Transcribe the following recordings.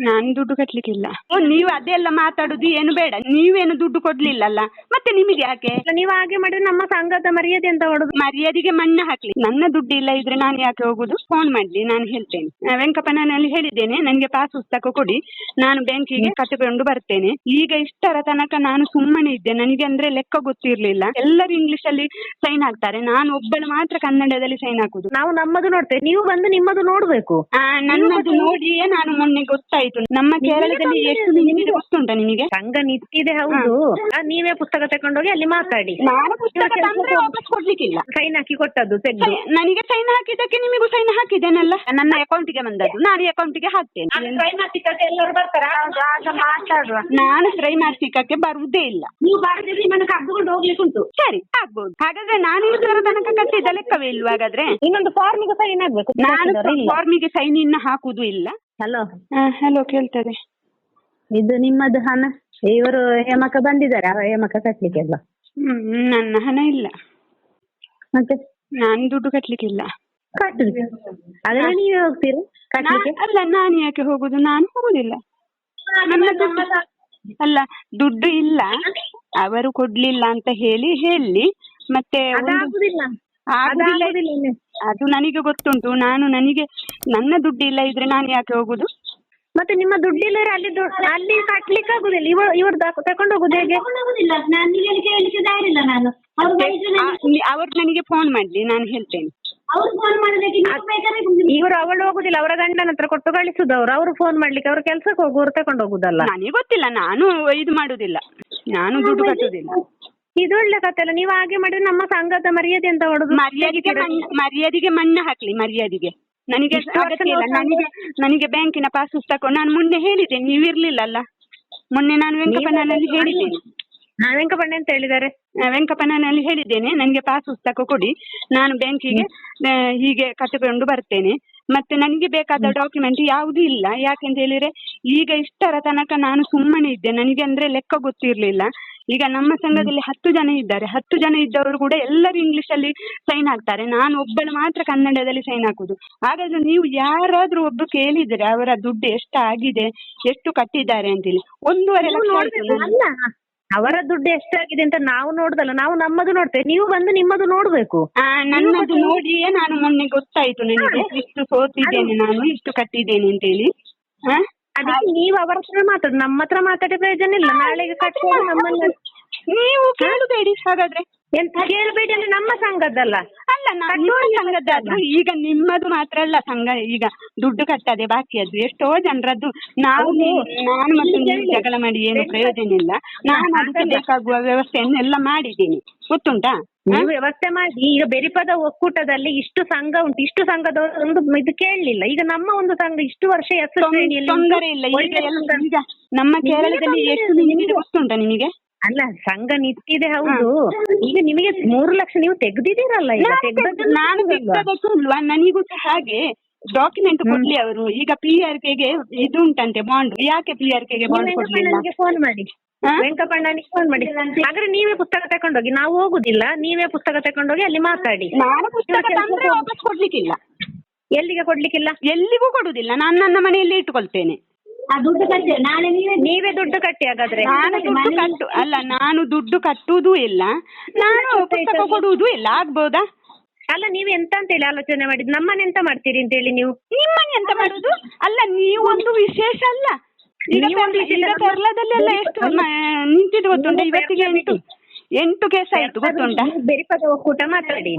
ನಾನು ದುಡ್ಡು ಕಟ್ಲಿಕ್ಕಿಲ್ಲ. ಓ, ನೀವು ಅದೆಲ್ಲ ಮಾತಾಡುದು ಏನು ಬೇಡ. ನೀವೇನು ದುಡ್ಡು ಕೊಡ್ಲಿಲ್ಲಲ್ಲ. ಮತ್ತೆ ನಿಮಗೆ ಯಾಕೆ? ನೀವು ಹಾಗೆ ಮಾಡಿದ್ರೆ ನಮ್ಮ ಸಂಘದ ಮರ್ಯಾದೆ ಅಂತ ಹೊಡುದು ಮರ್ಯಾದೆಗೆ ಮಣ್ಣು ಹಾಕ್ಲಿ. ನನ್ನ ದುಡ್ಡು ಇಲ್ಲ ಇದ್ರೆ ನಾನು ಯಾಕೆ ಹೋಗುದು? ಫೋನ್ ಮಾಡ್ಲಿ ನಾನು ಹೇಳ್ತೇನೆ. ಆ, ವೆಂಕಪ್ಪನಲ್ಲಿ ಹೇಳಿದ್ದೇನೆ. ನನಗೆ ಪಾಸ್ ಪುಸ್ತಕ ಕೊಡಿ. ನಾನು ಬ್ಯಾಂಕಿಗೆ ಕಟ್ಟಿಕೊಂಡು ಬರ್ತೇನೆ. ಈಗ ಇಷ್ಟರ ತನಕ ನಾನು ಸುಮ್ಮನೆ ಇದ್ದೆ. ನನಗೆ ಅಂದ್ರೆ ಲೆಕ್ಕ ಗೊತ್ತಿರ್ಲಿಲ್ಲ. ಎಲ್ಲರೂ ಇಂಗ್ಲಿಷ್ ಅಲ್ಲಿ ಸೈನ್ ಹಾಕ್ತಾರೆ. ನಾನು ಒಬ್ಬಳು ಮಾತ್ರ ಕನ್ನಡದಲ್ಲಿ ಸೈನ್ ಹಾಕುದು. ನಾವು ನಮ್ಮದು ನೋಡ್ತೇವೆ. ನೀವು ಬಂದು ನಿಮ್ಮದು ನೋಡ್ಬೇಕು. ಆ, ನನ್ನದು ನೋಡಿಯೇ ನಾನು ಮೊನ್ನೆ ಗೊತ್ತಾಯ್ತು. ನಮ್ಮ ಕೇರಳದಲ್ಲಿ ಎಷ್ಟು ನಿಮಗೆ ಗೊತ್ತುಂಟಾ ನಿಮಗೆ? ಸಂಘ ನಿಂತಿದೆ ಹೌದು. ಆ, ನೀವೇ ಪುಸ್ತಕ ತಕೊಂಡೋಗಿ ಅಲ್ಲಿ ಮಾತಾಡಿ. ನಾನು ಪುಸ್ತಕ ತಂದ್ರೆ ವಾಪಸ್ ಕೊಡ್ಲಿಕ್ಕಿಲ್ಲ. ಸೈನ್ ಹಾಕಿ ಕೊಟ್ಟದ್ದು ತೆಗ್ದು ನನಗೆ ಸೈನ್ ಹಾಕಿದ್ದಕ್ಕೆ ನಿಮಗೂ ಸೈನ್ ಹಾಕಿದ್ದೇನಲ್ಲ? ನನ್ನ ಅಕೌಂಟಿಗೆ ಬಂದದ್ದು. ನಾನು ಅಕೌಂಟಿಗೆ ಹಾಕ್ತೇನೆ. ನಾನು ಎಲ್ಲರೂ ಆಗ ಮಾತಾಡುವ. ನಾನು ತ್ರೈಮಾಸಿಕಕ್ಕೆ ಬರುವುದೇ ಇಲ್ಲ. ನೀವು ಬಾರದಿದ್ರೆ ನಿಮ್ಮನ್ನು ಕರ್ದುಕೊಂಡು ಹೋಗ್ಲಿಕ್ಕೆ ಉಂಟು. ಸರಿ ಆಗ್ಬಹುದು ಹಾಗಾದ್ರೆ ನಾನು ತರ ತನಕ ಕಟ್ಟಿದ ಲೆಕ್ಕವೇ ಇಲ್ವಾ ಹಾಗಾದ್ರೆ ಇನ್ನೊಂದು ಫಾರ್ಮಿಗೆ ಸೈನ್ ಆಗ್ಬೇಕು ನಾನು ಫಾರ್ಮಿಗೆ ಸೈನ್ ಇನ್ನ ಹಾಕುದು ಇಲ್ಲ. ಹಲೋ ಹಲೋ ಕೇಳ್ತದೆ ಇದು ನಿಮ್ಮದು ಹಣ? ಇವರು ಹೇಮಕ ಬಂದಿದ್ದಾರೆ ಹೇಮಕ ಅಲ್ವಾ ಹ್ಮ್ ನನ್ನ ಹಣ ಇಲ್ಲ. ಮತ್ತೆ? ನಾನು ದುಡ್ಡು ಕಟ್ಲಿಕ್ಕಿಲ್ಲ. ನೀವೇ ಹೋಗ್ತೀರಾ ಕಟ್ಲಿಕ್ಕೆ? ನಾ- ಅಲ್ಲ ನಾನು ಯಾಕೆ ಹೋಗುದು? ನಾನು ಹೋಗುದಿಲ್ಲ. ನನ್ನ ದುಡ್ಡು ಅಲ್ಲ ದುಡ್ಡು ಇಲ್ಲ. ಅವರು ಕೊಡ್ಲಿಲ್ಲ ಅಂತ ಹೇಳಿ ಹೇಳಿ. ಮತ್ತೆ ಒಂದು- ಅದಾಗುದಿಲ್ಲ. ಅದು ನನಗೆ ಗೊತ್ತುಂಟು. ನಾನು ನನಗೆ ನನ್ನ ದುಡ್ಡು ಇಲ್ಲ ಇದ್ರೆ ನಾನು ಯಾಕೆ ಹೋಗುದು? ಮತ್ತೆ ನಿಮ್ಮ ದುಡ್ಡಿಲ್ಲ ಅಲ್ಲಿ ಅಲ್ಲಿ ಕಟ್ಲಿಕ್ಕೆ ಆಗುದಿಲ್ಲ. ಇವ ಇವ್ರು ತಕೊಂಡು ಹೋಗುದು ಹೇಗೆ? ನಾನು ಅವ್ರು ನನಗೆ. ಫೋನ್ ಮಾಡ್ಲಿ ನಾನು ಹೇಳ್ತೇನೆ. ಅವ್ರು ಫೋನ್ ಮಾಡೋದಕ್ಕೆ ನೀವು ಬೇಕಾದ್ರೆ ಇವರು ಅವಳು ಹೋಗುದಿಲ್ಲ. ಅವರ ಗಂಡನ ಹತ್ರ ಕೊಟ್ಟು ಕಳಿಸುದು ಅವ್ರು. ಅವ್ರು ಫೋನ್ ಮಾಡ್ಲಿಕ್ಕೆ ಅವ್ರ ಕೆಲ್ಸಕ್ಕೆ ಹೋಗುವವ್ರು ತಕೊಂಡು ಹೋಗುದಲ್ಲ. ನನಗೆ ಗೊತ್ತಿಲ್ಲ. ನಾನು ಇದು ಮಾಡುದಿಲ್ಲ. ನಾನು ದುಡ್ಡು ಕಟ್ಟುದಿಲ್ಲ. ಇದು ಒಳ್ಳೆ ಕತೆ ಅಲ್ಲ ನೀವು ಹಾಗೆ ಮಾಡಿದ್ರೆ ನಮ್ಮ ಸಂಘದ ಮರ್ಯಾದೆ ಅಂತ ಮಾಡುದು? ಮರ್ಯಾದೆಗೆ ಮಣ್ಣು ಮರ್ಯಾದೆಗೆ ಮಣ್ಣು ಹಾಕ್ಲಿ ಮರ್ಯಾದೆಗೆ. ನನಗೆ ಇಷ್ಟು ವರ್ಷ ಅಗತ್ಯ ಇಲ್ಲ. ನಾವು ನನಗೆ ನನಗೆ ಬ್ಯಾಂಕಿನ ಪಾಸ್ ಪುಸ್ತಕ ನಾನು ಮೊನ್ನೆ ಹೇಳಿದೆ ನೀವ್ ಇರ್ಲಿಲ್ಲ ಅಲ್ಲ ಮೊನ್ನೆ ನಾನು ವೆಂಕಪ್ಪನಲ್ಲಿ ಹೇಳಿದ್ದೇನೆ. ವೆಂಕಪ್ಪನ ವೆಂಕಪಣ್ಣ ಅಂತ ಹೇಳಿದ್ದಾರೆ? ಆ, ವೆಂಕಪ್ಪನಲ್ಲಿ ಹೇಳಿದ್ದೇನೆ. ನನಗೆ ಪಾಸ್ ಪುಸ್ತಕ ಕೊಡಿ. ನಾನು ಬ್ಯಾಂಕಿಗೆ ಆ, ಹೀಗೆ ಕಟ್ಟಿಕೊಂಡು ಬರ್ತೇನೆ. ಮತ್ತೆ ನನಗೆ ಬೇಕಾದ ಡಾಕ್ಯುಮೆಂಟ್ ಯಾವುದೂ ಇಲ್ಲ. ಯಾಕೆಂತ ಹೇಳಿದ್ರೆ ಈಗ ಇಷ್ಟರ ತನಕ ನಾನು ಸುಮ್ಮನೆ ಇದ್ದೆ. ನನಗೆ ಅಂದ್ರೆ ಲೆಕ್ಕ ಗೊತ್ತಿರ್ಲಿಲ್ಲ. ಈಗ ನಮ್ಮ ಸಂಘದಲ್ಲಿ ಹತ್ತು ಜನ ಇದ್ದಾರೆ. ಹತ್ತು ಜನ ಇದ್ದವರು ಕೂಡ ಎಲ್ಲರೂ ಇಂಗ್ಲಿಷ್ ಅಲ್ಲಿ ಸೈನ್ ಹಾಕ್ತಾರೆ. ನಾನು ಒಬ್ಬಳು ಮಾತ್ರ ಕನ್ನಡದಲ್ಲಿ ಸೈನ್ ಹಾಕುದು. ಹಾಗಾದ್ರೆ ನೀವು ಯಾರಾದ್ರೂ ಒಬ್ರು ಕೇಳಿದ್ರೆ ಅವರ ದುಡ್ಡು ಎಷ್ಟು ಆಗಿದೆ ಎಷ್ಟು ಕಟ್ಟಿದ್ದಾರೆ ಅಂತೇಳಿ ಒಂದೂವರೆ ಲಕ್ಷ ಆಯ್ತು ಅಲ್ಲ ಅವರ ದುಡ್ಡು ಎಷ್ಟಾಗಿದೆ ಅಂತ ನಾವು ನೋಡುದಲ್ಲ. ನಾವು ನಮ್ಮದು ನೋಡ್ತೇವೆ. ನೀವು ಬಂದು ನಿಮ್ಮದು ನೋಡ್ಬೇಕು. ನನ್ನದು ನೋಡಿಯೇ ನಾನು ಮೊನ್ನೆ ಗೊತ್ತಾಯ್ತು ನನಗೆ. ಇಷ್ಟು ಸೋತಿದ್ದೇನೆ ನಾನು ಇಷ್ಟು ಕಟ್ಟಿದ್ದೇನೆ ಅಂತೇಳಿ. ಆ? ಅದಕ್ಕೆ ನೀವು ಅವರ ಹತ್ರ ಮಾತಾಡಿ ನಮ್ಮ ಹತ್ರ ಮಾತಾಡಿ ಪ್ರಯೋಜನ ಇಲ್ಲ ನಾಳೆಗೆ ಕಟ್ಕೊಂಡು ನಮ್ಮನ್ನ ನೀವು ಕೇಳಬೇಡಿ ಹಾಗಾದ್ರೆ. ಎಂತ ಕೇಳಬೇಡಿ ಅಂದ್ರೆ ನಮ್ಮ ಸಂಘದ್ದಲ್ಲ. ಅಲ್ಲ ನಾನು ನಿಮ್ಮ ಸಂಘದ್ದಾದ್ರು ಈಗ ನಿಮ್ಮದು ಮಾತ್ರ ಅಲ್ಲ ಸಂಘ. ಈಗ ದುಡ್ಡು ಕಟ್ಟದೆ ಬಾಕಿ ಅದು ಎಷ್ಟೋ ಜನರದ್ದು. ನಾವು ನಾನು ಮತ್ತು ನೀವು ಜಗಳ ಮಾಡಿ ಏನು ಪ್ರಯೋಜನ ಇಲ್ಲ ನಾನು ಅದಕ್ಕೆ ಬೇಕಾಗುವ ವ್ಯವಸ್ಥೆಯನ್ನೆಲ್ಲ ಮಾಡಿದ್ದೀನಿ. ಗೊತ್ತುಂಟಾ? ನೀವು ವ್ಯವಸ್ಥೆ ಮಾಡಿ. ಈಗ ಬೆರಿಪದ ಒಕ್ಕೂಟದಲ್ಲಿ ಇಷ್ಟು ಸಂಘ ಉಂಟು. ಇಷ್ಟು ಸಂಘದವರು ಒಂದು ಇದು ಕೇಳಲಿಲ್ಲ. ಈಗ ನಮ್ಮ ಒಂದು ಸಂಘ ಇಷ್ಟು ವರ್ಷ ಹೆಸರು ತೊಂದರೆ ಇಲ್ಲ. ಈಗ ನಮ್ಮ ಕೇರಳದಲ್ಲಿ ಎಷ್ಟು ನಿಮಗೆ ಗೊತ್ತುಂಟಾ ನಿಮಗೆ? ಅಲ್ಲ ಸಂಘ ನಿಂತಿದೆ ಹೌದು. ಈಗ ನಿಮಗೆ ಮೂರು ಲಕ್ಷ ನೀವು ತೆಗ್ದಿದ್ದೀರಲ್ಲ ಈಗ? ನಾನು ತೆಗ್ದದ್ದು ನನಗೂ ಸಹ ಹಾಗೆ ಡಾಕ್ಯುಮೆಂಟ್ ಕೊಡ್ಲಿ ಅವರು. ಈಗ ಪಿ ಆರ್ ಕೆಗೆ ಇದು ಉಂಟಂತೆ ಬಾಂಡ್ ಯಾಕೆ ಪಿ ಆರ್ ಕೆಗೆ ಬಾಂಡ್ ಕೊಡ್ಲಿಲ್ಲ? ನನಗೆ ಫೋನ್ ಮಾಡಿ. ವೆಂಕಪಣ್ಣನಿಗೆ ಫೋನ್ ಮಾಡಿ. ಆದ್ರೆ ನೀವೇ ಪುಸ್ತಕ ತಕೊಂಡೋಗಿ ನಾವು ಹೋಗುದಿಲ್ಲ ನೀವೇ ಪುಸ್ತಕ ತಕೊಂಡೋಗಿ ಅಲ್ಲಿ ಮಾತಾಡಿ. ನಾನು ಪುಸ್ತಕ ತಂದ್ರೆ. ವಾಪಸ್ ಕೊಡ್ಲಿಕ್ಕಿಲ್ಲ. ಎಲ್ಲಿಗೆ ಕೊಡ್ಲಿಕ್ಕಿಲ್ಲ? ಎಲ್ಲಿಗೂ ಕೊಡುದಿಲ್ಲ. ನಾನು ನನ್ನ ಮನೆಯಲ್ಲಿ ಇಟ್ಟುಕೊಳ್ತೇನೆ ಆ ದುಡ್ಡು ಕಟ್ಟಿ ನಾಳೆ ನೀವೇ ನೀವೇ ದುಡ್ಡು ಕಟ್ಟಿ ಹಾಗಾದ್ರೆ. ನಾನು ದುಡ್ಡು ಕಟ್ಟು ಅಲ್ಲ ನಾನು ದುಡ್ಡು ಕಟ್ಟುವುದೂ ಇಲ್ಲ. ನಾನು ಪುಸ್ತಕ ಕೊಡುವುದೂ ಇಲ್ಲ. ಆಗ್ಬೋದಾ? ಅಲ್ಲ ನೀವು ಎಂತ ಅಂತ ಹೇಳಿ ಆಲೋಚನೆ ಮಾಡಿದ್ ನಮ್ಮನೆ ಎಂತ ಮಾಡ್ತೀರಿ ಅಂತ ಹೇಳಿ ನೀವು? ನಿಮ್ಮನೆ ಎಂತ ಮಾಡುದು ಅಲ್ಲ ನೀವು ಒಂದು ವಿಶೇಷ ಅಲ್ಲ. ಈಗ ನೀವೊಂದು ಎಲ್ಲ ಈಗ ವಿಶೇಷ. ಪೆರ್ಲದಲ್ಲೆಲ್ಲ ಎಷ್ಟು ಮ- ನಿಂತಿದ್ದು ಗೊತ್ತುಂಟಾ? ಇವತ್ತಿಗೆ ಪೆರ್ಲ ಎಂಟು ಕೇಸ್ ಆಯ್ತು ಗೊತ್ತುಂಟಾ? ಬೆರಿಪದ ಒಕ್ಕೂಟ ಮಾತಾಡಿ.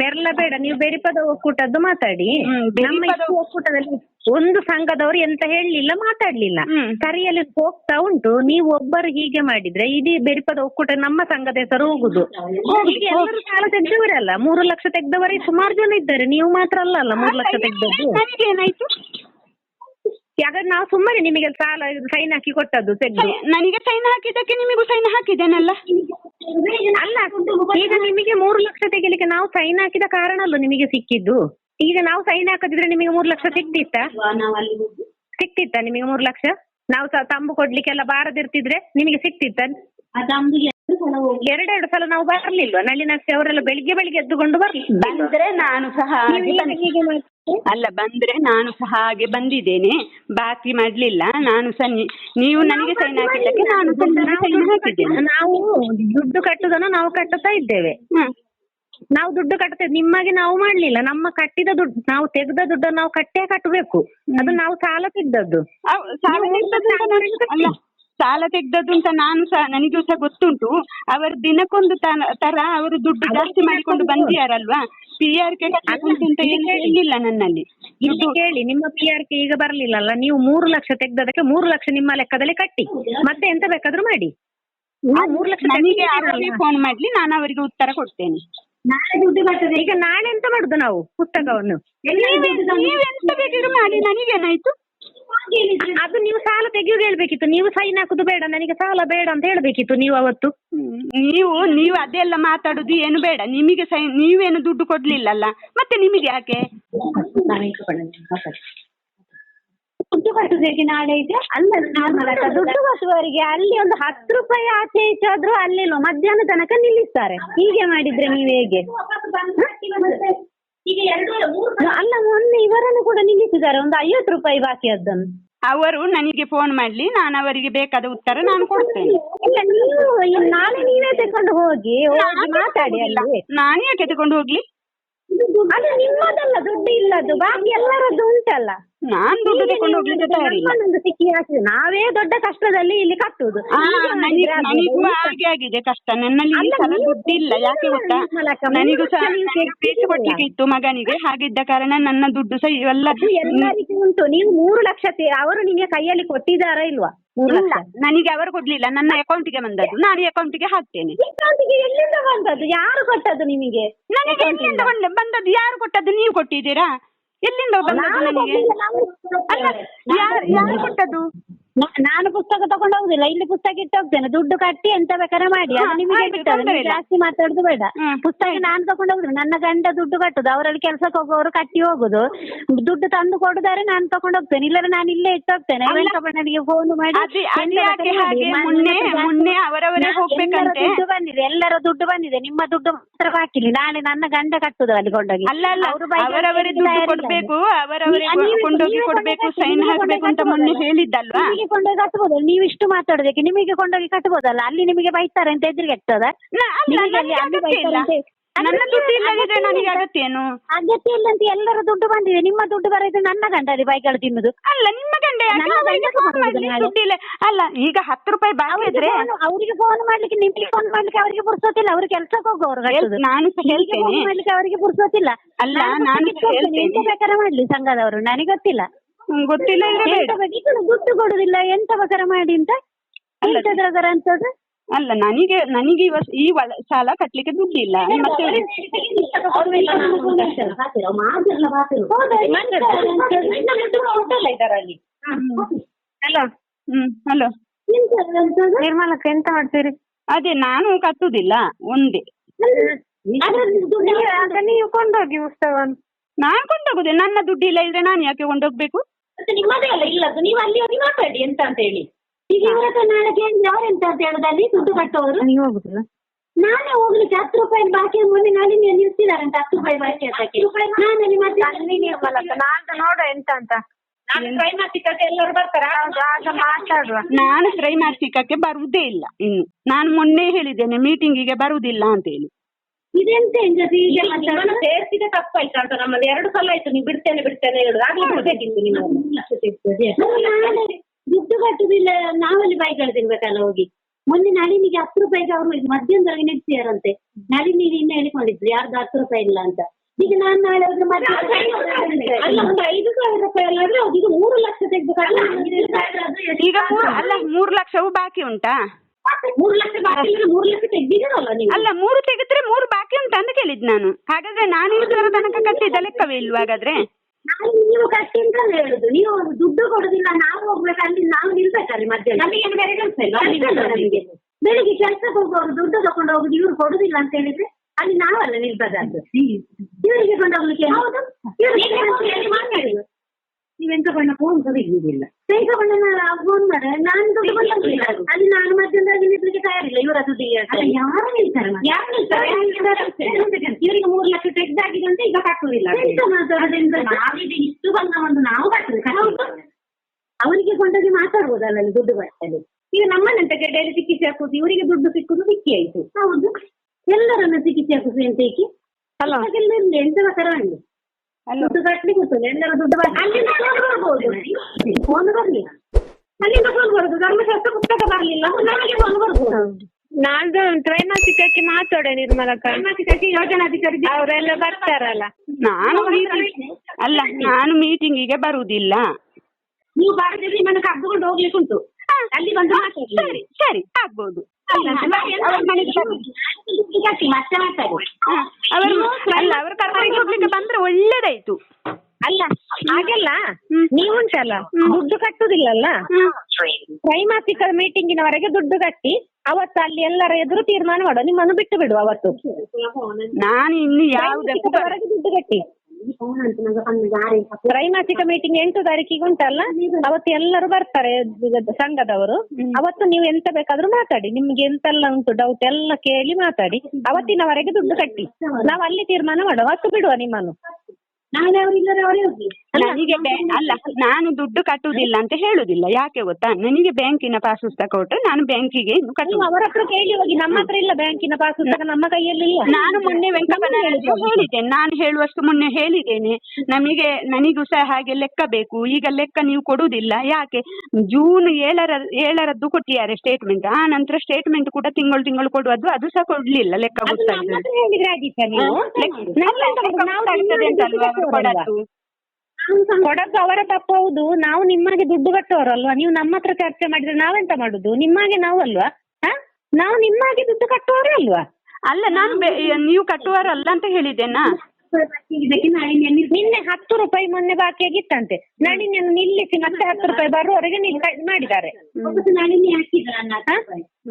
ಬೆರ್ಲ ಬೇಡ ನೀವು ಬೆರಿಪದ ಒಕ್ಕೂಟದ್ದು ಮಾತಾಡಿ. ನಮ್ಮ ಇಷ್ಟು ಒಕ್ಕೂಟದಲ್ಲಿ ಒಂದು ಸಂಘದವರು ಎಂತ ಹೇಳಲಿಲ್ಲ ಮಾತಾಡ್ಲಿಲ್ಲ. ಕರೆಯಲ್ಲಿ ಹೋಗ್ತಾ ಉಂಟು ನೀವು ಒಬ್ಬರು ಹೀಗೆ ಮಾಡಿದ್ರೆ ಇಡೀ ಬೆರಿಪದ ಒಕ್ಕೂಟ ನಮ್ಮ ಸಂಘದ ಹೆಸರು ಹೋಗುದು. ಹೋಗ್ಲಿ, ಈಗ ಎಲ್ಲರೂ ಸಾಲ ತೆಗೆದವರಲ್ಲ ಮೂರು ಲಕ್ಷ ತೆಗೆದವರೇ ಸುಮಾರು ಜನ ಇದ್ದಾರೆ ನೀವು ಮಾತ್ರ ಅಲ್ಲ ಅಲ್ಲ ಮೂರು ಲಕ್ಷ ತೆಗೆದದ್ದು. ಯಾಕಂದ್ರೆ ನಾವು ಸುಮ್ಮನೆ ನಿಮಗೆ ಸಾಲ ಸೈನ್ ಹಾಕಿ ಕೊಟ್ಟದ್ದು ತೆಗ್ದು ನನಗೆ ಸೈನ್ ಹಾಕಿದ್ದಕ್ಕೆ ನಿಮಗೂ ಸೈನ್ ಹಾಕಿದ್ದೇನಲ್ಲ? ಅಲ್ಲ ಈಗ ನಿಮಗೆ ಮೂರು ಲಕ್ಷ ತೆಗಿಲಿಕ್ಕೆ ನಾವು ಸೈನ್ ಹಾಕಿದ ಕಾರಣ ಅಲ್ಲ ನಿಮಗೆ ಸಿಕ್ಕಿದ್ದು? ಈಗ ನಾವು ಸೈನ್ ಹಾಕದಿದ್ರೆ ನಿಮಗೆ ಮೂರು ಲಕ್ಷ ಸಿಕ್ತಿತ್ತಾ ಸಿಕ್ತಿತ್ತಾ ನಿಮಗೆ ಮೂರು ಲಕ್ಷ? ನಾವು ತಂಬು ಕೊಡ್ಲಿಕ್ಕೆಲ್ಲ ಬಾರದಿರ್ತಿದ್ರೆ ನಿಮಗೆ ಸಿಕ್ತಿತ್ತ? ಎರಡೆರಡು ಸಲ ನಾವು ಬರ್ಲಿಲ್ವಾ? ನಳಿನಾಕ್ಷಿ ಅವರೆಲ್ಲ ಬೆಳಿಗ್ಗೆ ಬೆಳಿಗ್ಗೆ ಎದ್ದುಕೊಂಡು ಬರ್ಲಿ ಬಂದ್ರೆ ನಾನು ಸಹ ಅಲ್ಲ ಬಂದ್ರೆ ನಾನು ಸಹ ಹಾಗೆ ಬಂದಿದ್ದೇನೆ. ಬಾಕಿ ಮಾಡ್ಲಿಲ್ಲ. ನಾನು ಸಹ ನೀ- ನೀವು ನನಗೆ ಸೈನ್ ಹಾಕಿದ್ದಕ್ಕೆ ನಾನು ಸಹ ನಿಮಗೆ ಸೈನ್ ಹಾಕಿದ್ದೇನೆ. ನಾವು ದುಡ್ಡು ಕಟ್ಟುದನ್ನು ನಾವು ಕಟ್ಟುತ್ತಾ ಇದ್ದೇವೆ. ನಾವು ದುಡ್ಡು ಕಟ್ಟುತ್ತೇವೆ ನಿಮ್ಮಗೆ ನಾವು ಮಾಡ್ಲಿಲ್ಲ. ನಮ್ಮ ಕಟ್ಟಿದ ದುಡ್ಡು ನಾವು ತೆಗೆದ ದುಡ್ಡನ್ನು ನಾವು ಕಟ್ಟೇ ಕಟ್ಟಬೇಕು. ಅದು ನಾವು ಸಾಲ ತೆಗ್ದದ್ದು. ಅವ್ ಸಾಲ ತೆಗ್ದದ್ದು ಅಂತ ನಾನು- ಅಲ್ಲ ಸಾಲ ತೆಗ್ದದ್ದು ಅಂತ ನಾನು ಸಹ ನನಗೂ ಸಹ ಗೊತ್ತುಂಟು. ಅವರು ದಿನಕ್ಕೊಂದು ತನ- ತರ ಅವರು ದುಡ್ಡು ಜಾಸ್ತಿ ಮಾಡಿಕೊಂಡು ಬಂದಿಯಾರಲ್ವಾ ಪಿ ಆರ್ ಕೆ ಉಂಟು ಅಂತ ಹೇಳಿಲ್ಲ ನನ್ನಲ್ಲಿ? ಇಲ್ಲಿ ಕೇಳಿ ನಿಮ್ಮ ಪಿ ಆರ್ ಕೆ ಈಗ ಬರ್ಲಿಲ್ಲಲ್ಲ ನೀವು ಮೂರು ಲಕ್ಷ ತೆಗ್ದದಕ್ಕೆ ಮೂರು ಲಕ್ಷ ನಿಮ್ಮ ಲೆಕ್ಕದಲ್ಲಿ ಕಟ್ಟಿ. ಮತ್ತೆ ಎಂತ ಬೇಕಾದ್ರೂ ಮಾಡಿ. ಮೂರು ಲಕ್ಷ ನನಗೆ ಫೋನ್ ಮಾಡ್ಲಿ ನಾನು ಅವರಿಗೆ ಉತ್ತರ ಕೊಡ್ತೇನೆ. ನಾಳೆ ದುಡ್ಡು ಬರ್ತದೆ. ಈಗ ನಾಳೆ ಎಂತ ಮಾಡುದು ನಾವು ಪುಸ್ತಕವನ್ನು? ನೀವೆಂತ ಬೇಕಿದ್ರು ಮಾಡಿ ನನಗೇನಾಯ್ತು ಅದು ನೀವು ಸಾಲ ತೆಗೆಯುದು ಹೇಳ್ಬೇಕಿತ್ತು. ನೀವು ಸೈನ್ ಹಾಕುದು ಬೇಡ. ನನಗೆ ಸಾಲ ಬೇಡ ಅಂತ ಹೇಳ್ಬೇಕಿತ್ತು ನೀವು ಅವತ್ತು. ನೀವು ನೀವು ಅದೆಲ್ಲ ಮಾತಾಡುದು ಏನು ಬೇಡ. ನಿಮಗೆ ಸೈ ನೀವೇನು ದುಡ್ಡು ಕೊಡ್ಲಿಲ್ಲಲ್ಲ. ಮತ್ತೆ ನಿಮಗೆ ಯಾಕೆ? ದುಡ್ಡು ಕಟ್ಟುದಕ್ಕೆ ನಾಳೆ ಇದೆ. ಅಲ್ಲ ನಾನು ದುಡ್ಡು ಕಟ್ಟುವವರಿಗೆ ಅಲ್ಲಿ ಒಂದು ಹತ್ತು ರೂಪಾಯಿ ಆಚೆ ಈಚೆ ಆದ್ರೂ ಅಲ್ಲಿ ಮಧ್ಯಾಹ್ನ ತನಕ ನಿಲ್ಲಿಸ್ತಾರೆ. ಹೀಗೆ ಮಾಡಿದ್ರೆ ನೀವು ಹೇಗೆ? ಈಗ ಎರಡು ಮೂರು ಅಲ್ಲ ಮೊನ್ನೆ ಇವರನ್ನು ಕೂಡ ನಿಲ್ಲಿಸಿದ್ದಾರೆ. ಒಂದು ಐವತ್ತು ರೂಪಾಯಿ ಬಾಕಿ ಅದನ್ನು ಅವರು ನನಗೆ ಫೋನ್ ಮಾಡ್ಲಿ ನಾನು ಅವರಿಗೆ ಬೇಕಾದ ಉತ್ತರ ನಾನು ಕೊಡ್ತೇನೆ. ಇಲ್ಲ ನೀವು ನಾಳೆ ನೀವೇ ತಕೊಂಡು ಹೋಗಿ ಹೋಗಿ ಮಾತಾಡಿ ಅಲ್ಲ ನಾನು ಯಾಕೆ ತಗೊಂಡು ಹೋಗ್ಲಿ? ಅದು ನಿಮ್ಮದಲ್ಲ ದುಡ್ಡು ಇಲ್ಲದ್ದು. ಬಾಕಿ ಎಲ್ಲರದ್ದು ಉಂಟಲ್ಲ. ನಾನ್ ದುಡ್ಡು ತಗೊಂಡು ಹೋಗ್ಲಿಕ್ಕೆ ತಯಾರಿಲ್ಲ. ನಮ್ಮನ್ನೊಂದು ಸಿಕ್ಕಿ ಹಾಕಿದ್ರೆ ನಾವೇ ದೊಡ್ಡ ಕಷ್ಟದಲ್ಲಿ ಇಲ್ಲಿ ಕಟ್ಟುದು ಆ, ಹೀಗೆ ನನಗೆ ಮಾಡಿದ್ರೆ ನನಗೂ ಆಗುವುದಾ? ಹಾಗೆ ಆಗಿದೆ ಕಷ್ಟ. ನನ್ನಲ್ಲಿ ಈ ಅಲ್ಲ, ಸಲ ನೀವು ದುಡ್ಡಿಲ್ಲ. ಯಾಕೆ ಗೊತ್ತಾ? ಮೂಲಕ ನನಗೂ ಸಹ ಮೂಲಕ ನೀವು ನನಗೆ ಫೀಸ್. ಕೊಡ್ಲಿಕ್ಕೆ ಇತ್ತು ಮಗನಿಗೆ. ಹಾಗಿದ್ದ ಕಾರಣ ನನ್ನ ದುಡ್ಡು ಸಹ ಇವೆಲ್ಲ ಅದು ಎಲ್ಲರಿಗೂ ಉಂಟು. ನೀವು ಮೂರು ಲಕ್ಷ ತೆ- ಅವರು ನಿಮಗೆ ಕೈಯಲ್ಲಿ ಕೊಟ್ಟಿದ್ದಾರಾ ಇಲ್ವಾ? ಇಲ್ಲ. ನನಗೆ ಅವರು ಕೊಡ್ಲಿಲ್ಲ. ನನ್ನ ಅಕೌಂಟಿಗೆ ಬಂದದ್ದು. ನಾನು ಅಕೌಂಟಿಗೆ ಹಾಕ್ತೇನೆ. ಅಕೌಂಟಿಗೆ ಎಲ್ಲಿಂದ ಬಂದದ್ದು? ಯಾರು ಕೊಟ್ಟದ್ದು ನಿಮಗೆ? ನನಗೆ ಎಲ್ಲಿಂದ ಬಂದ- ಬಂದದ್ದು? ಯಾರು ಕೊಟ್ಟದ್ದು? ನೀವು ಕೊಟ್ಟಿದ್ದೀರಾ? ಎಲ್ಲಿಂದ ಬಂದದ್ದು ನಾನು ನನಗೆ? ಅಲ್ಲ ಯಾರು ಯಾರು ಕೊಟ್ಟದ್ದು? ನಾನು ಪುಸ್ತಕ ತಗೊಂಡು ಹೋಗುದಿಲ್ಲ. ಇಲ್ಲಿ ಪುಸ್ತಕ ಇಟ್ಟು ಹೋಗ್ತೇನೆ. ದುಡ್ಡು ಕಟ್ಟಿ ಎಂತ ಬೇಕಾದ್ರೆ ಮಾಡಿ. ಅದು ನಿಮಗೆ ಆಯ್ತು, ಬಿಟ್ಟದ್ದು. ನೀವು ಜಾಸ್ತಿ ಮಾತಾಡುದು ಬೇಡ. ಪುಸ್ತಕ ನಾನು ತಗೊಂಡು ಹೋಗುದು. ನನ್ನ ಗಂಡ ದುಡ್ಡು ಕಟ್ಟುದು. ಅವರಲ್ಲಿ ಕೆಲಸಕ್ಕೆ ಹೋಗುವವರು ಕಟ್ಟಿ ಹೋಗುದು. ದುಡ್ಡು ತಂದು ಕೊಡುದಾರೆ ನಾನು ತಗೊಂಡು ಹೋಗ್ತೇನೆ. ಇಲ್ಲದ್ರೆ ನಾನು ಇಲ್ಲೇ ಇಟ್ಟು ಹೋಗ್ತೇನೆ. ವೆಂಕಟಣ್ಣನಿಗೆ ಫೋನ್ ಮಾಡಿ ದುಡ್ಡು ಬಂದಿದೆ. ಎಲ್ಲರ ದುಡ್ಡು ಬಂದಿದೆ. ನಿಮ್ಮ ದುಡ್ಡು ಮಾತ್ರ ಹಾಕಿಲ್ಲ ಇಲ್ಲ. ನಾಳೆ ನನ್ನ ಗಂಡ ಕಟ್ಟುದು ಅಲ್ಲಿ ಕೊಂಡೋಗಿ. ಅಲ್ಲ ಅವರವರೇ ದುಡ್ಡು ಕೊಡ್ಬೇಕು. ಅವರವರೇ ಕೊಂಡೋಗಿ ಕೊಡ್ಬೇಕು ಸೈನ್ ಹಾಕ್ಬೇಕು ಅಂತ ಮೊನ್ನೆ ಹೇಳಿದ್ದಲ್ವಾ? ಕೊಂಡೋಗಿ ಕಟ್ಬೋದು. ನೀವು ಇಷ್ಟು ಮಾತಾಡೋದಕ್ಕೆ ನಿಮಗೆ ಕೊಂಡೋಗಿ ಕಟ್ಬೋದಲ್ಲ? ಅಲ್ಲಿ ನಿಮಗೆ ಬೈತಾರೆ ಅಂತ ಎದುರಿಗೆ ಆಗ್ತದ ನಿಮಗೆ ಅಲ್ಲಿ ಅಲ್ಲಿ ಅಗತ್ಯ ಇಲ್ಲ. ಬೈತಾರೆ ಅಂತ- ನನ್ನ ದುಡ್ಡು ಇಲ್ಲದಿದ್ರೆ ನನಗೆ ಅಗತ್ಯ ಏನು? ಅಗತ್ಯ ಇಲ್ಲ ಅಂತ ಎಲ್ಲರ ದುಡ್ಡು ಬಂದಿದೆ. ನಿಮ್ಮ ದುಡ್ಡು ಬರೋದು ನನ್ನ ಗಂಡ ಅದೇ ಬೈಗಳು ತಿನ್ನುದು. ಅಲ್ಲ ನಿಮ್ಮ ಗಂಡ ಯಾಕೆ ನನ್ನ ಗಂಡ phone ತಗೊಂಡು ಮಾಡ್ಲಿ? ನಾಳೆ. ಅಲ್ಲ ಈಗ ಹತ್ತು ರೂಪಾಯಿ ಬಾಕಿ ಇದ್ರೆ ಅವರಿಗೆ ಫೋನ್ ಮಾಡ್ಲಿಕ್ಕೆ ನಿಮ್ಗೆ ಫೋನ್ ಮಾಡ್ಲಿಕ್ಕೆ ಅವರಿಗೆ ಪುರ್ಸೋತಿಲ್ಲ ಅವ್ರು ಕೆಲ್ಸಕ್ಕೆ ಹೋಗುವವರು ನಾನು ಸಹ ಹೇಳ್ತೇನೆ. ಮಾಡ್ಲಿಕ್ಕೆ ಅವರಿಗೆ ಪುರ್ಸೋತಿಲ್ಲ ಅಲ್ಲ, ನಾನು ಹೇಳ್ತೇನೆ. ಬೇಕಾದ್ರೆ ಮಾಡ್ಲಿ ಸಂಘದವರು? ನನಗೆ ಗೊತ್ತಿಲ್ಲ. ಹ್ಮ್, ಗೊತ್ತಿಲ್ಲ ಬೇಡ ಎಂತ ಇದು ದುಡ್ಡು ಕೊಡುದಿಲ್ಲ ಎಂತ ಬೇಕಾದ್ರೆ ಮಾಡಿ ಅಂತ ಅಲ್ಲ. ಅಂತದ್ದು ಅಲ್ಲ ನನಗೆ ನನಗೆ ಈ ವರ್ಷ ಈ ಒಳ ಸಾಲ ಕಟ್ಲಿಕ್ಕೆ ದುಡ್ಡಿಲ್ಲ ಮತ್ತೆ ಹಲೋ ಹ್ಮ್ ಹಲೋ ನಿರ್ಮಲಕ್ಕ ಎಂತ ಮಾಡ್ತೀರಿ ಅದೇ ನಾನು ಕಟ್ಟುದಿಲ್ಲ ಒಂದೇ ಆಗ ನೀವು ಕೊಂಡೋಗಿ ಉತ್ಸವವನ್ನು ನಾನ್ ಕೊಂಡೋಗುದೇ ನನ್ನ ದುಡ್ಡು ಇಲ್ಲ ಇದ್ರೆ ನಾನು ಯಾಕೆ ಕೊಂಡೋಗ್ಬೇಕು ಮತ್ತೆ ನಿಮ್ಮದೇ ಅಲ್ಲ ಇಲ್ಲದ್ದು ನೀವು ಅಲ್ಲಿ ಹೋಗಿ ಮಾತಾಡಿ ಎಂತ ಅಂತ ಹೇಳಿ. ಈಗ ಇವರ ನಾಳೆಗೆ ನಾಳೆ ಕೇಳಿದ್ರೆ ಅವ್ರು ಎಂತ ಅಂತ ಹೇಳುದು ಅಲ್ಲಿ ದುಡ್ಡು ಕಟ್ಟುವವರು ನೀವು ಹೋಗುದಿಲ್ಲ ನಾನೇ ಹೋಗ್ಲಿಕ್ಕೆ ಹತ್ತು ರೂಪಾಯಿ ಬಾಕಿ ಮೊನ್ನೆ ನಾಳೆ ನೀವು ನಿಲ್ಸಿದಾರಂತ ಹತ್ತು ರೂಪಾಯಿ ಬಾಕಿ ಅದಕ್ಕೆ ನಾನಲ್ಲಿ ಮತ್ತೆ ನಾಲ್ಕು ನೋಡುವ ಎಂತ ಅಂತ. ಎಲ್ಲರೂ ಬರ್ತಾರಾ? ಮಾತಾಡುವ. ನಾನು ತ್ರೈಮಾಸಿಕಕ್ಕೆ ಬರುವುದೇ ಇಲ್ಲ ಇನ್ನು. ನಾನು ಮೊನ್ನೆ ಹೇಳಿದ್ದೇನೆ ಮೀಟಿಂಗಿಗೆ ಬರುವುದಿಲ್ಲ ಅಂತ ಹೇಳಿ. ಇದೆಂತ ಈಗ ಮತ್ತೆ ಸೇರ್ಸಿದೆ ತಪ್ಪಾಯ್ತು ಅಂತ ನಮ್ಮಲ್ಲಿ ಎರಡು ಸಲ ಆಯ್ತು ನೀವು ಬಿಡ್ತೇನೆ ಬಿಡ್ತೇನೆ ಹೇಳುದು. ಆಗ್ಲೇ ಬಿಡ್ಬೇಕಿತ್ತು ನೀವು ನಾಳೆ ದುಡ್ಡು ಕಟ್ಟುದಿಲ್ಲ ನಾವಲ್ಲಿ ಬಾಯಿಗಳು ತಿನ್ಬೇಕಲ್ಲ ಹೋಗಿ. ಮೊನ್ನೆ ನಳಿನಿಗೆ ಹತ್ತು ರೂಪಾಯಿಗೆ ಅವರು ಮಧ್ಯಂತರವಾಗಿ ನಿಲ್ಸಿದಾರಂತೆ ನಳಿನಿ ಇನ್ನ ಹೇಳಿಕೊಂಡಿದ್ರು ಯಾರ್ದು ಹತ್ತು ರೂಪಾಯಿ ಇಲ್ಲ ಅಂತ. ಈಗ ನಾನು ನಾಳೆ ಹೋದ್ರೆ ಮತ್ತೆ ಐದು ಸಾವಿರ ರೂಪಾಯಿ ಅಲ್ಲ ಅಂದ್ರೆ ಅವ್ರಿಗೆ ಮೂರು ಲಕ್ಷ ತೆಗೆದು ಈಗ ಅಲ್ಲ ಮೂರು ಲಕ್ಷವೂ ಬಾಕಿ ಉಂಟಾ? ಮೂರು ಲಕ್ಷ ಬಾಕಿ ಇದ್ರೆ ಮೂರು ಲಕ್ಷ ತೆಗ್ದಿದ್ದೀರಲ್ಲ ನೀವು? ಅಲ್ಲ ಮೂರು ತೆಗೆದ್ರೆ ಮೂರು ಬಾಕಿ ಉಂಟು ಅಂತ ಕೇಳಿದ್ ನಾನು. ಹಾಗಾದ್ರೆ ನಾನು ಇಷ್ಟರ ತನಕ ಕಟ್ಟಿದ ಲೆಕ್ಕವೇ ಇಲ್ವಾ ಹಾಗಾದ್ರೆ? ನಾನು ನೀವು ಕಟ್ಟಿ ಅಂತ ಹೇಳುದು. ನೀವು ದುಡ್ಡು ಕೊಡುದಿಲ್ಲ ನಾವು ಹೋಗ್ಬೇಕು ಅಲ್ಲಿ ನಾವು ನಿಲ್ಬೇಕಾದ್ರೆ ಮಧ್ಯಾಹ್ನ. ನಮಗೆ ಬೇರೆ ಕೆಲಸ ಇಲ್ಲ ನಮಗೆ. ಬೆಳಿಗ್ಗೆ ಕೆಲ್ಸಕ್ಕೆ ಹೋಗುವವರು ದುಡ್ಡು ತಗೊಂಡು ಹೋಗುದು ಇವ್ರು ಕೊಡುದಿಲ್ಲ ಅಂತ ಹೇಳಿದ್ರೆ ಅಲ್ಲಿ ನಾವಲ್ಲ ನಿಲ್ಬೇಕಾದ್ದು ಇವರಿಗೆ ಕೊಂಡೋಗ್ಲಿಕ್ಕೆ ಹೌದು. ಇವರಿಗೆ ಮಾತಾಡಿದ್ರು ನೀವೆಂತ ಬಣ್ಣ ಫೋನ್ ತೆಗೆಯುವುದಿಲ್ಲ ಬೇಗ ಬಣ್ಣ ಫೋನ್ ಮಾಡ. ನಾನು ದುಡ್ಡು ಬಂದಿಲ್ಲ ಅಲ್ಲಿ ನಾನು ಮಧ್ಯದಲ್ಲಿ ನಿಲ್ಲಿಗೆ ತಯಾರಿಲ್ಲ. ಇವರ ದುಡ್ಡಿಗೆ ಯಾರು ನಿಲ್ತಾರೆ? ಯಾರು ನಿಲ್ತಾರೆ? ಇವರಿಗೆ ಮೂರು ಲಕ್ಷ ತೆಗ್ದಾಗಿದೆ ಅಂತ ಈಗ ಕಟ್ಟುವುದಿಲ್ಲ ಎಂತ ಮಾತಾಡೋದ್ರಿಂದ ನಾವೀಗ ಇಷ್ಟು ಬಣ್ಣ ಒಂದು ನಾವು ಕಟ್ಟುದು ಅವರಿಗೆ ಕೊಂಡೋಗಿ ಮಾತಾಡ್ಬೋದಲ್ಲ ಅಲ್ಲಿ ದುಡ್ಡು ಬರ್ತದೆ. ಈಗ ನಮ್ಮನ್ನಂತ ಗೆಡ್ಡೆಯಲ್ಲಿ ಚಿಕಿತ್ಸೆ ಹಾಕುದು ಇವರಿಗೆ ದುಡ್ಡು ಸಿಕ್ಕುದು ಸಿಕ್ಕಿ ಆಯ್ತು. ಹೌದು. ಎಲ್ಲರನ್ನ ಚಿಕಿತ್ಸೆ ಹಾಕುದು ಎಂತ ಏಕೆ? ಅಲ್ಲ ಎಂತ ಅಲ್ಲ ದುಡ್ಡು ಕಟ್ಲಿಕ್ಕೆ ಗೊತ್ತಿಲ್ಲ. ಎಲ್ಲರೂ ದುಡ್ಡು ಅಲ್ಲಿಂದ ಫೋನ್ ಬರ್ಬೋದು. ಫೋನ್ ಬರ್ಲಿ ಅಲ್ಲಿಂದ ಫೋನ್ ಬರುದು. ಧರ್ಮಶಾಸ್ತ್ರ ಪುಸ್ತಕ ಬರ್ಲಿಲ್ಲ. ನಮಗೆ ಫೋನ್ ಬರ್ಬೋದು. ನಾಳ್ದು ತ್ರೈಮಾಸಿಕಕ್ಕೆ ಮಾತಾಡ ನಿರ್ಮಲಕ್ಕ ತ್ರೈಮಾಸಿಕಕ್ಕೆ ಯೋಜನಾಧಿಕಾರಿ ಅವರೆಲ್ಲ ಬರ್ತಾರಲ್ಲ. ನಾನು ಅಲ್ಲ ನಾನು ಮೀಟಿಂಗಿಗೆ ಬರುವುದಿಲ್ಲ. ನೀವು ಬಾರದಲ್ಲಿ ನಿಮ್ಮನ್ನು ಕರ್ದುಕೊಂಡು ಹೋಗ್ಲಿಕ್ಕೆ ಉಂಟು ಅಲ್ಲಿ ಬಂದು ಮಾತಾಡಿ ಸರಿ ಸರಿ. ಆಗ್ಬೋದು. ಅಲ್ಲ, ಮತ್ತೆ ಮಾತಾಡಿ. ಅವರು ಅಲ್ಲ ಅವರು ಕರ್ಕೊಂಡು ಹೋಗ್ಲಿಕ್ಕೆ ಬಂದ್ರೆ ಒಳ್ಳೇದಾಯ್ತು ಅಲ್ಲ ಹಾಗೆಲ್ಲ. ನೀವುಂಟಲ್ಲ ದುಡ್ಡು ಕಟ್ಟುದಿಲ್ಲಲ್ಲ. ತ್ರೈಮಾಸಿಕ ಮೀಟಿಂಗಿನವರೆಗೆ ದುಡ್ಡು ಕಟ್ಟಿ ಅವತ್ತು ಅಲ್ಲಿ ಎಲ್ಲರ ಎದುರು ತೀರ್ಮಾನ ಮಾಡುವ ನಿಮ್ಮನ್ನು ಬಿಟ್ಟು ಬಿಡುವ ಅವತ್ತು. ನಾನು ಇನ್ನು ಯಾವುದಕ್ಕೂ ದುಡ್ಡು ಕಟ್ಟಿ. ತ್ರೈಮಾಸಿಕ ಮೀಟಿಂಗ್ ಎಂಟು ತಾರೀಕಿಗೆ ಉಂಟಲ್ಲ? ಅವತ್ತು ಎಲ್ಲರೂ ಬರ್ತಾರೆ ಸಂಘದವರು. ಅವತ್ತು ನೀವು ಎಂತ ಬೇಕಾದ್ರೂ ಮಾತಾಡಿ. ನಿಮ್ಗೆ ಎಂತೆಲ್ಲ ಉಂಟು ಡೌಟ್ ಎಲ್ಲ ಕೇಳಿ ಮಾತಾಡಿ. ಅವತ್ತಿನವರೆಗೆ ದುಡ್ಡು ಕಟ್ಟಿ. ನಾವು ಅಲ್ಲಿ ತೀರ್ಮಾನ ಮಾಡುವ. ಅವತ್ತು ಬಿಡುವ ನಿಮ್ಮನ್ನು. ನಾನು ಅವರಿಲ್ಲದೆ ಅವರೇ ಹೋಗಿ. ನನಗೆ ಅಲ್ಲ ನಾನು ದುಡ್ಡು ಕಟ್ಟುವುದಿಲ್ಲ ಅಂತ ಹೇಳುದಿಲ್ಲ. ಯಾಕೆ ಗೊತ್ತಾ? ನನಗೆ ಬ್ಯಾಂಕಿನ ಪಾಸ್ ಪುಸ್ತಕ ಕೊಟ್ಟರೆ ನಾನು ಬ್ಯಾಂಕಿಗೆ ಇನ್ನು ನೀವು ಕಟ್ಟುವುದು ಅವರ ಹತ್ರ ಕೇಳಿ ಹೋಗಿ. ನಮ್ಮ ಹತ್ರ ಇಲ್ಲ ಬ್ಯಾಂಕಿನ ಪಾಸ್ ಪುಸ್ತಕ ನಮ್ಮ ಕೈಯಲ್ಲಿ ಇಲ್ಲ. ನಾನು ಮೊನ್ನೆ ಹೇಳಿದ್ದೇನೆ. ನಾನು ಹೇಳುವಷ್ಟು ಮೊನ್ನೆ ಹೇಳಿದ್ದೇನೆ. ನಮಗೆ ನನಗೂ ಸಹ ಹಾಗೆ ಲೆಕ್ಕ ಬೇಕು. ಈಗ ಲೆಕ್ಕ ನೀವು ಕೊಡುವುದಿಲ್ಲ. ಯಾಕೆ? ಜೂನ್ ಏಳರ ಏಳರದ್ದು ಕೊಟ್ಟಿದ್ದಾರೆ ಸ್ಟೇಟ್ಮೆಂಟ್ ಆ ನಂತರ ಸ್ಟೇಟ್ಮೆಂಟ್ ಕೂಡ ತಿಂಗಳು ತಿಂಗಳು ಕೊಡುವುದು ಅದು ಸಹ ಕೊಡ್ಲಿಲ್ಲ ಲೆಕ್ಕ ಗೊತ್ತಾಗ್ತದೆ ದುಡ್ಡು ಅವರು ತಪ್ಪು, ಹೌದು. ನಾವು ನಿಮಗೆ ದುಡ್ಡು ಕಟ್ಟುವವರಲ್ವಾ ನೀವು ನಮ್ಮ ಹತ್ರ ಚರ್ಚೆ ಮಾಡಿದ್ರೆ ನಾವೆಂತ ಮಾಡುದು? ನಿಮ್ಮಾಗೆ ನಾವು ಅಲ್ವಾ ಹ? ನಾವು ನಿಮ್ಮಾಗೆ ದುಡ್ಡು ಕಟ್ಟುವವರೇ ಅಲ್ವಾ? ಅಲ್ಲ, ನಾನು ನೀವು ಕಟ್ಟುವವರಲ್ಲ ಅಂತ ಹೇಳಿದ್ದೇನಾ ಇದಕ್ಕೆ ನಾಳೆ ನೆನ್ನೆ ನಿನ್ನೆ ಹತ್ತು ರೂಪಾಯಿ ಮೊನ್ನೆ ಬಾಕಿಯಾಗಿತ್ತಂತೆ ನಾಡಿನ ನಿಲ್ಲಿಸಿ ಮತ್ತೆ ಹತ್ತು ರೂಪಾಯಿ ಬರುವವರೆಗೆ ಮಾಡಿದ್ದಾರೆ. ವಾಪಸ್ ನಾಳೆ ನೀ ಹಾಕಿದ್ರ ನನ್ನ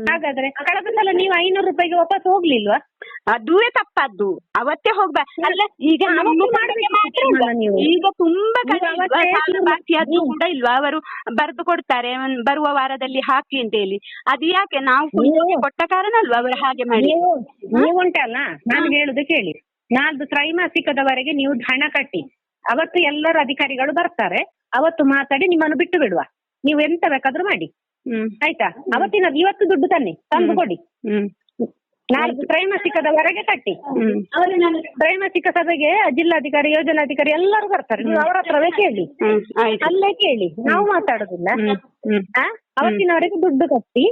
ಹಾಗಾದ್ರೆ ಕಳೆದ ಸಲ ನೀವು ಐನೂರು ರೂಪಾಯಿಗೆ ವಾಪಸ್ ಹೋಗ್ಲಿಲ್ವಾ? ಅದುವೇ ತಪ್ಪದ್ದು. ಅವತ್ತೇ ಹೋಗ್ಬಾ. ಅಲ್ಲ ಈಗ. ಈಗ ತುಂಬಾ ಬಾಕಿ ಅದು ಕೂಡ ಇಲ್ವಾ? ಅವರು ಬರೆದು ಕೊಡ್ತಾರೆ. ಬರುವ ವಾರದಲ್ಲಿ ಹಾಕಿ ಅಂತ ಹೇಳಿ. ಅದು ಯಾಕೆ? ನಾವು ಕೊಟ್ಟ ಕಾರಣ ಅಲ್ವಾ? ಅವರು ಹಾಗೆ ಮಾಡಿ. ನೀವು ನೀವುಂಟಲ್ಲ ನಾನು ಹೇಳುದು ಕೇಳಿ. ನಾಲ್ದು ತ್ರೈಮಾಸಿಕದವರೆಗೆ ನೀವು ಹಣ ಕಟ್ಟಿ. ಅವತ್ತು ಎಲ್ಲರೂ ಅಧಿಕಾರಿಗಳು ಬರ್ತಾರೆ. ಅವತ್ತು ಮಾತಾಡಿ ನಿಮ್ಮನ್ನು ಬಿಟ್ಟು ಬಿಡುವ. ನೀವು ಎಂತ ಬೇಕಾದ್ರೂ ಮಾಡಿ. ಆಯ್ತಾ? ಅವತ್ತಿನ ಇವತ್ತು ದುಡ್ಡು ತನ್ನಿ. ತಂದು ಕೊಡಿ. ಹ್ಮ್. ನಾಲ್ಕು ತ್ರೈಮಾಸಿಕದವರೆಗೆ ಕಟ್ಟಿ. ತ್ರೈಮಾಸಿಕ ಸಭೆಗೆ ಜಿಲ್ಲಾಧಿಕಾರಿ ಯೋಜನಾಧಿಕಾರಿ ಎಲ್ಲರೂ ಬರ್ತಾರೆ. ನೀವು ಅವರ ಹತ್ರವೇ ಕೇಳಿ. ಅಲ್ಲೇ ಕೇಳಿ. ನಾವು ಮಾತಾಡುದಿಲ್ಲ? ಅವತ್ತಿನವರೆಗೆ ದುಡ್ಡು ಕಟ್ಟಿ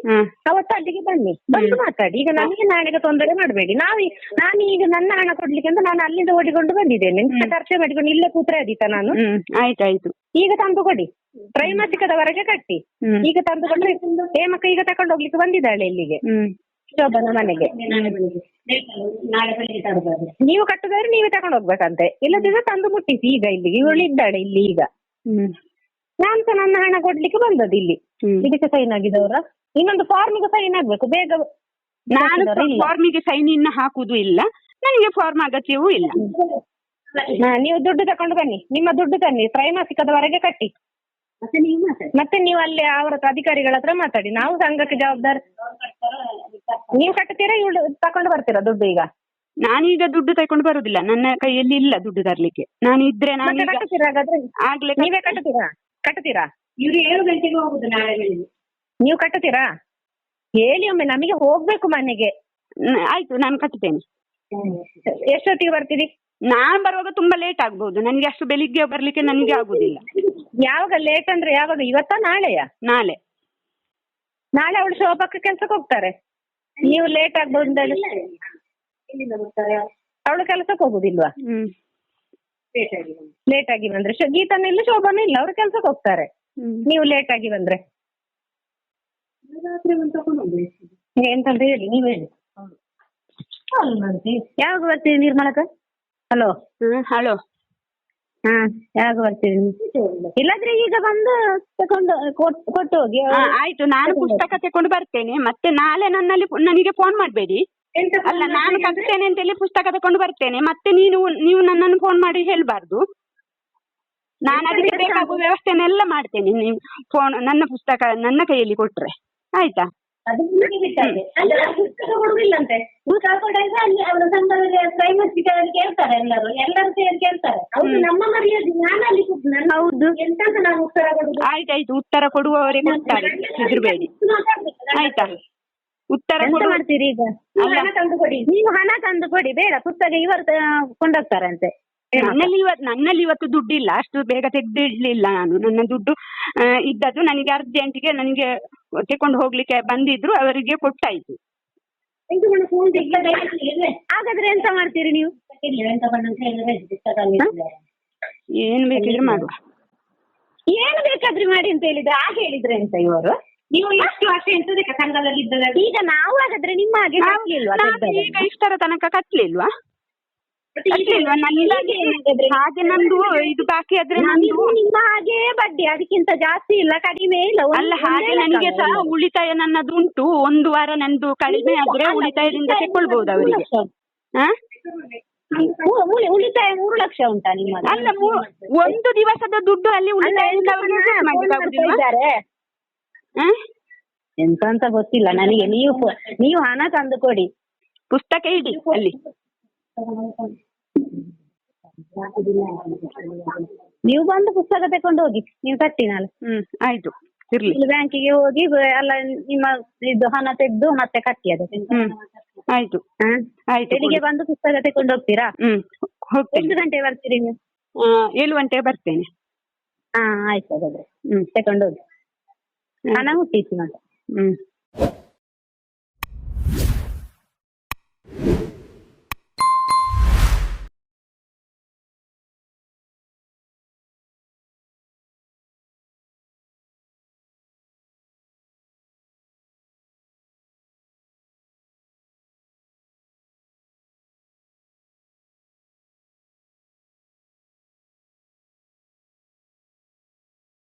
ಅವತ್ತು ಅಲ್ಲಿಗೆ ಬನ್ನಿ. ಬಂದು ಮಾತಾಡಿ. ಈಗ ನನಗೆ ನಾಳೆಗೆ ತೊಂದರೆ ಮಾಡಬೇಡಿ. ನಾವು ನಾನು ಈಗ ನನ್ನ ಹಣ ಕೊಡ್ಲಿಕ್ಕೆ ಅಂತ ನಾನು ಅಲ್ಲಿಂದ ಓಡಿಕೊಂಡು ಬಂದಿದ್ದೇನೆ. ಖರ್ಚೆ ಚರ್ಚೆ ಮಾಡಿಕೊಂಡು ಇಲ್ಲೇ ಕೂತ್ರೆ ಆದೀತಾ ನಾನು? ಆಯ್ತಾಯ್ತು. ಈಗ ತಂದು ಕೊಡಿ. ತ್ರೈಮಾಸಿಕದವರೆಗೆ ಕಟ್ಟಿ. ಈಗ ತಂದು ಕೊಟ್ರೆ ಹೇಮಕ್ಕ ಈಗ ತಕೊಂಡು ಹೋಗ್ಲಿಕ್ಕೆ ಬಂದಿದ್ದಾಳೆ ಇಲ್ಲಿಗೆ? ಶೋಭನ ಮನೆಗೆ. ನೀವು ಕಟ್ಟುದಾದ್ರೆ ನೀವೇ ತಗೊಂಡು ಹೋಗ್ಬೇಕಂತೆ. ಇಲ್ಲದಿದ್ರೆ ತಂದು ಮುಟ್ಟಿಸಿ ಈಗ ಇಲ್ಲಿಗೆ. ಇವಳು ಇದ್ದಾಳೆ ಇಲ್ಲಿ ಈಗ. ಹ್ಮ್ ನಾನ್ ಸಹ ನನ್ನ ಹಣ ಕೊಡ್ಲಿಕ್ಕೆ ಬಂದದ್ದು ಇಲ್ಲಿ. ಇದಕ್ಕೆ ಸೈನ್ ಆಗಿದವರ ಇನ್ನೊಂದು ಫಾರ್ಮಿಗೆ ಸೈನ್ ಆಗ್ಬೇಕು. ಬೇಗ ನಾನು. ಫಾರ್ಮಿಗೆ ಸೈನ್ ಇನ್ನ ಹಾಕುದು ಇಲ್ಲ. ನನಗೆ ಫಾರ್ಮ್ ಅಗತ್ಯವೂ ಇಲ್ಲ. ನೀವು ದುಡ್ಡು ತಕೊಂಡು ಬನ್ನಿ. ನಿಮ್ಮ ದುಡ್ಡು ತನ್ನಿ. ತ್ರೈಮಾಸಿಕದವರೆಗೆ ಕಟ್ಟಿ. ಮತ್ತೆ ನೀವು ಅಲ್ಲಿ ಅವರ ಹತ್ರ ಅಧಿಕಾರಿಗಳ ಹತ್ರ ಮಾತಾಡಿ. ನಾವು ಸಂಘಕ್ಕೆ ಜವಾಬ್ದಾರಿ. ನೀವು ಕಟ್ಟುತ್ತೀರಾ ಇವಳು ತಕೊಂಡು ಬರ್ತೀರಾ ದುಡ್ಡು ಈಗ? ನಾನೀಗ ದುಡ್ಡು ತಕೊಂಡು ಬರುದಿಲ್ಲ. ನನ್ನ ಕೈಯಲ್ಲಿ ಇಲ್ಲ ದುಡ್ಡು ತರ್ಲಿಕ್ಕೆ. ನಾನು ಇದ್ರೆ ನಾನು ನಾನೀಗ ಕಟ್ಟುತ್ತೀರಾ ಹಾಗಾದ್ರೆ? ಆಗ್ಲೇ ನೀವೇ ಕಟ್ಟುತ್ತೀರಾ ಕಟ್ಟುತ್ತೀರಾ ಇವ್ರು ಏಳು ಗಂಟೆಗೆ ಹೋಗುದು ನಾಳೆ ಬೆಳಿಗ್ಗೆ. ನೀವು ಕಟ್ಟುತ್ತೀರಾ ಹೇಳಿ ಒಮ್ಮೆ ನಮಗೆ ಹೋಗ್ಬೇಕು ಮನೆಗೆ. ನ- ಆಯ್ತು ನಾನು ಕಟ್ಟುತ್ತೇನೆ. ಎಷ್ಟೊತ್ತಿಗೆ ಬರ್ತೀರಿ? ನಾನ್ ಬರುವಾಗ ತುಂಬಾ ಲೇಟ್ ಆಗ್ಬಹುದು ನನಗೆ ಅಷ್ಟು ಬೆಳಿಗ್ಗೆ ಬರ್ಲಿಕ್ಕೆ ನನಗೆ ಆಗುದಿಲ್ಲ. ಯಾವಾಗ ಲೇಟ್ ಅಂದ್ರೆ ಯಾವಾಗ? ಇವತ್ತ ನಾಳೆಯ? ನಾಳೆ. ನಾಳೆ ಅವಳು ಶೋಭಕ್ಕೆ ಕೆಲ್ಸಕ್ಕೆ ಹೋಗ್ತಾರೆ. ನೀವು ಲೇಟ್ ಆಗ್ಬೋದು ಅಂತ ಹೇಳಿ. ಎಲ್ಲಿಂದ ಅವಳು ಕೆಲಸಕ್ಕೆ ಹೋಗುದಿಲ್ವಾ? ಹ್ಮ್. ಲೇಟ್ ಆಗಿ ಬಂದ್ರೆ. ಶೋ- ಗೀತನೂ ಇಲ್ಲ ಶೋಭನೂ ಇಲ್ಲ ಅವ್ರ ಕೆಲ್ಸಕ್ಕೆ ಹೋಗ್ತಾರೆ. ನೀವು ಲೇಟ್ ಆಗಿ ಬಂದ್ರೆ. ಎಂತಂತ ಹೇಳಿ ನೀವು ಹೇಳಿ. ಯಾವಾಗ ಬರ್ತೀರಿ ನಿರ್ಮಲಕ ಹಲೋ ಹಲೋ ಹಾ ಯಾವಾಗ ಬರ್ತೀರಿ ನೀವು? ಇಲ್ಲಾದ್ರೆ ಈಗ ಬಂದು ತಕೊಂಡು ಕೊಟ್- ಕೊಟ್ಟು ಹೋಗಿ. ಆಯ್ತು. ನಾನು ಪುಸ್ತಕ ತಕೊಂಡು ಬರ್ತೇನೆ. ಮತ್ತೆ ನಾಳೆ ನನ್ನಲ್ಲಿ ನನಗೆ ಫೋನ್ ಮಾಡ್ಬೇಡಿ. ಅಲ್ಲ ನಾನು ಕಲ್ತೇನೆ ಅಂತ ಹೇಳಿ ಪುಸ್ತಕ ತಕೊಂಡು ಬರ್ತೇನೆ. ಮತ್ತೆ ನೀನು ನೀವು ನನ್ನನ್ನು ಫೋನ್ ಮಾಡಿ ಹೇಳ್ಬಾರ್ದು. ನಾನು ಅದಕ್ಕೆ ಬೇಕಾಗುವ ವ್ಯವಸ್ಥೆನೆಲ್ಲ ಮಾಡ್ತೇನೆ ನೀವು ಫೋನ್ ನನ್ನ ಪುಸ್ತಕ ನನ್ನ ಕೈಯಲ್ಲಿ ಕೊಟ್ರೆ. ಆಯ್ತಾ? ಅದು ನಿಮಗೆ ಬಿಟ್ಟಂತೆ ಅಂದ್ರೆ ಪುಸ್ತಕ ಕೊಡುದಿಲ್ಲಂತೆ ಪುಸ್ತಕ ಕೊಡಾಗ ಅಲ್ಲಿ ಅವರ ಸಂಘದಲ್ಲಿ ಪ್ರೈಮಸ್ಟಿಕಲ್ಲಿ ಕೇಳ್ತಾರೆ ಎಲ್ಲರೂ. ಎಲ್ಲರೂ ಸೇರಿ ಕೇಳ್ತಾರೆ. ಹೌದು ನಮ್ಮ ಮರ್ಯಾದೆ. ನಾನು ಅಲ್ಲಿ ಕೂತು ಹೌದು. ಎಂತ ಅಂತ ನಾನು ಉತ್ತರ ಕೊಡುದು. ಆಯ್ತಾಯ್ತು ಉತ್ತರ ಕೊಡುವವರೇ ಕೊಡ್ತಾರೆ ಹೆದರ್ಬೇಡಿ. ಆಯ್ತಾ? ಉತ್ತರ ಎಂತ ಮಾಡ್ತೀರಿ ಈಗ? ನೀವು ಹಣ ತಂದು ಕೊಡಿ. ನೀವು ಹಣ ತಂದು ಕೊಡಿ ಬೇಡ. ಪುಸ್ತಕ ಇವರು ತ- ಕೊಂಡೋಗ್ತಾರಂತೆ. ನನ್ನಲ್ಲಿ ಇವತ್ತು ನನ್ನಲ್ಲಿ ಇವತ್ತು ದುಡ್ಡಿಲ್ಲ. ಅಷ್ಟು ಬೇಗ ತೆಗ್ದಿಡ್ಲಿಲ್ಲ ನಾನು. ನನ್ನ ದುಡ್ಡು ಆ, ಇದ್ದದ್ದು ನನಗೆ ಅರ್ಜೆಂಟಿಗೆ ನನಗೆ ತೆಕೊಂಡು ಹೋಗ್ಲಿಕ್ಕೆ ಬಂದಿದ್ರು ಅವರಿಗೆ ಕೊಟ್ಟಾಯ್ತು. ಇದು ನನ್ನ ಫೋನ್ ತೆಗಿಯದೆ ಇದೆ ಹಾಗಾದ್ರೆ ಎಂತ ಮಾಡ್ತೀರಿ ನೀವು? ಇಲ್ಲ ಎಂತ ಬಣ್ಣ ಅಂತ ಹೇಳಿದ್ರೆ ಪುಸ್ತಕ ಅಲ್ಲಿ ಇದೆ. ಏನ್ ಬೇಕಿದ್ರೆ ಮಾಡುವ ಏನು ಬೇಕಾದ್ರೆ ಮಾಡಿ ಅಂತ ಹೇಳಿದ್ರೆ ಹಾಗೆ ಹೇಳಿದ್ರೆ ಅಂತ ಇವರು. ನೀವು ಎಷ್ಟು ವರ್ಷ ಎಂತದಕ್ಕೆ ಸಂಘದಲ್ಲಿ ಈಗ ನಾವು ಹಾಗಾದ್ರೆ ನಿಮ್ಮ ಹಾಗೆ ನಾವು- ಕಟ್ಲಿಲ್ವಾ ದೊಡ್ಡವರು? ಈಗ ಇಷ್ಟರ ತನಕ ಕಟ್ಲಿಲ್ವಾ ಮತ್ತೆ ಈಗ ಕಟ್ಲಿಲ್ವಾ ನನ್ನ ಹಾಗಾದ್ರೆ ಹಾಗೆ ನಂದು ಇದು ಬಾಕಿ ಆದ್ರೆ ನಂದು ನಮಿಗೂ ನಿಮ್ಮ ಹಾಗೆ ಬಡ್ಡಿ ಅದಕ್ಕಿಂತ ಜಾಸ್ತಿ ಇಲ್ಲ ಕಡಿಮೆ ಇಲ್ಲ ಒಂದು- ಅಲ್ಲ ಹಾಗೆ ಒಂದೇ ನನಗೆ ಲೆಕ್ಕ ಸಹ. ಉಳಿತಾಯ ನನ್ನದು ಉಂಟು ಒಂದು ವಾರ ನಂದು ಕಡಿಮೆ ಆದ್ರೆ ಅಲ್ಲ, ಉಳಿತಾಯದಿಂದ ಉಳಿತಾಯ ಮೂರು ಅವರಿಗೆ ಲಕ್ಷ. ಹಾ? ಉ- ಉಳಿ- ಉಳಿತಾಯ ಮೂರು ಲಕ್ಷ ಉಂಟಾ ನಿಮ್ಮ ಅಲ್ಲ ಮೂ- ಒಂದು ದಿವಸದ ದುಡ್ಡು ಅಲ್ಲಿ ಉಳಿತಾಯ ಅವರಿಗೆ use? ಇದ್ದಾರೆ? ಎಂತ ಅಂತ ಗೊತ್ತಿಲ್ಲ. ನನಗೆ ನೀವು ನೀವು ಹಣ ತಂದು ಕೊಡಿ. ಪುಸ್ತಕ ಇಡಿ ಅಲ್ಲಿ. ನೀವು ಬಂದು ಪುಸ್ತಕ ತಕೊಂಡು ಹೋಗಿ. ನೀವು ಕಟ್ಟಿನಲ್ಲ ಹ್ಮ್ ಆಯ್ತು. ಇರ್ಲಿ. ಬ್ಯಾಂಕಿಗೆ ಹೋಗಿ ಅಲ್ಲ ಎಲ್ಲ ನಿಮ್ಮ ಇದು ಹಣ ತೆಗೆದು ಮತ್ತೆ ಕಟ್ಟಿ ಅದಕ್ಕೆ ಹ್ಮ್ ಆಯ್ತು? ಆಯ್ತು ಬೆಳಿಗ್ಗೆ ಬಂದು ಪುಸ್ತಕ ತಕೊಂಡು ಹೋಗ್ತೀರಾ? ಹ್ಮ್ ಎಷ್ಟು ಗಂಟೆ ಬರ್ತೀರಿ ನೀವು? ಏಳು ಗಂಟೆಗೆ ಬರ್ತೇನೆ. ಹಾ ಆಯ್ತು ಹಾಗಾದ್ರೆ. ಹ್ಮ್. ತಗೊಂಡು ಹೋಗಿ. ಹಣ ಹುಟ್ಟಿಸಿ ಮತ್ತೆ ಹ್ಮ್